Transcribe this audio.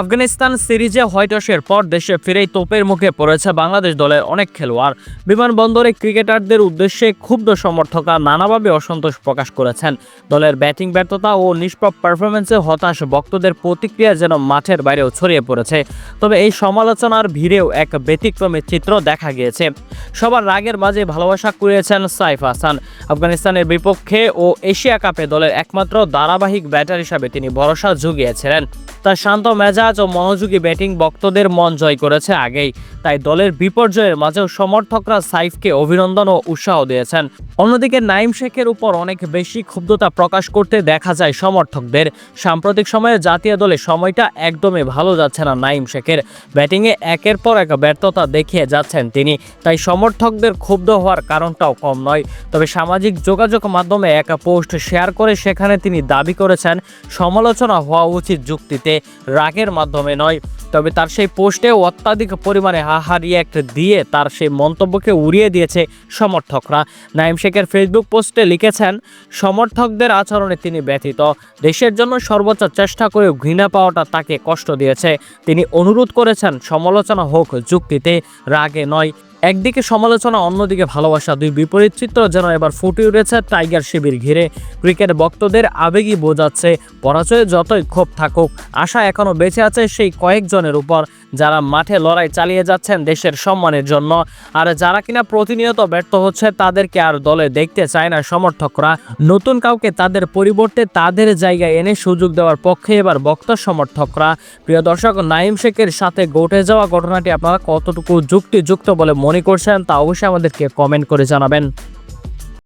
আফগানিস্তান সিরিজে হোয়াইটসের পর দেশে ফিরেই তোপের মুখে পড়েছে বাংলাদেশ দলের অনেক খেলোয়াড়। বিমানবন্দরে ক্রিকেটারদের উদ্দেশ্যে ক্ষুব্ধ সমর্থকরা নানাভাবে অসন্তোষ প্রকাশ করেছেন। দলের ব্যাটিং ব্যর্থতা ও নিষ্প্রভ পারফরমেন্সে হতাশ ভক্তদের প্রতিক্রিয়া যেন মাঠের বাইরেও ছড়িয়ে পড়েছে। তবে এই সমালোচনার ভিড়েও এক ব্যতিক্রমী চিত্র দেখা গিয়েছে। সবার রাগের মাঝে ভালোবাসা কুড়িয়েছেন সাইফ হাসান। আফগানিস্তানের বিপক্ষে ও এশিয়া কাপে দলের একমাত্র ধারাবাহিক ব্যাটার হিসাবে তিনি ভরসা জুগিয়েছিলেন। তার শান্ত মেজাজ ও মনোযোগী ব্যাটিং ভক্তদের মন জয় করেছে আগেই। তাই দলের বিপর্যয়ের মাঝেও সমর্থকরা সাইফকে অভিনন্দন ও উৎসাহ দিয়েছেন। অন্যদিকে নাইম শেখের উপর অনেক বেশি ক্ষুব্ধতা প্রকাশ করতে দেখা যায় সমর্থকদের। সাম্প্রতিক সময়ে জাতীয় দলে সময়টা একদমই ভালো যাচ্ছে না নাইম শেখের। ব্যাটিংয়ে একের পর এক ব্যর্থতা দেখিয়ে যাচ্ছেন তিনি। তাই সমর্থকদের ক্ষুব্ধ হওয়ার কারণটাও কম নয়। তবে সামাজিক যোগাযোগ মাধ্যমে এক পোস্ট শেয়ার করে সেখানে তিনি দাবি করেছেন, সমালোচনা হওয়া উচিত যুক্তিতে। রাগের মাধ্যমে নয়। তবে তার সেই পোস্টে অত্যাধিক পরিমাণে হাহা রিয়াক্ট দিয়ে তার সেই মন্তব্যকে উড়িয়ে দিয়েছে সমর্থকরা। নাইম শেখের ফেসবুক পোস্টে লিখেছেন, সমর্থকদের আচরণে তিনি ব্যথিত। দেশের জন্য সর্বোচ্চ চেষ্টা করে ঘৃণা পাওয়াটা তাকে কষ্ট দিয়েছে। তিনি অনুরোধ করেছেন, সমালোচনা হোক যুক্তিতে, রাগে নয়। একদিকে সমালোচনা, অন্যদিকে ভালোবাসা, দুই বিপরীত চিত্র যেন এবার ফুটে উঠেছে টাইগার শিবির ঘিরে। ক্রিকেট ভক্তদের আবেগই বোঝাচ্ছে, পরাজয়ে যতই ক্ষোভ থাকুক, আশা এখনও বেঁচে আছে সেই কয়েকজনের উপর। যারা মাঠে লড়াই চালিয়ে যাচ্ছেন দেশের সম্মানের জন্য। আর যারা কিনা প্রতিনিয়ত ব্যর্থ হচ্ছে, তাদেরকে আর দলে দেখতে চায় না সমর্থকরা। নতুন কাউকে তাদের পরিবর্তে তাদের জায়গায় এনে সুযোগ দেওয়ার পক্ষে এবার বক্ত সমর্থকরা। প্রিয় দর্শক নাইম শেখের সাথে ঘটে যাওয়া ঘটনাটি আপনারা কতটুকু যুক্তিযুক্ত বলে মনে করছেন তা অবশ্যই আমাদেরকে কমেন্ট করে জানাবেন।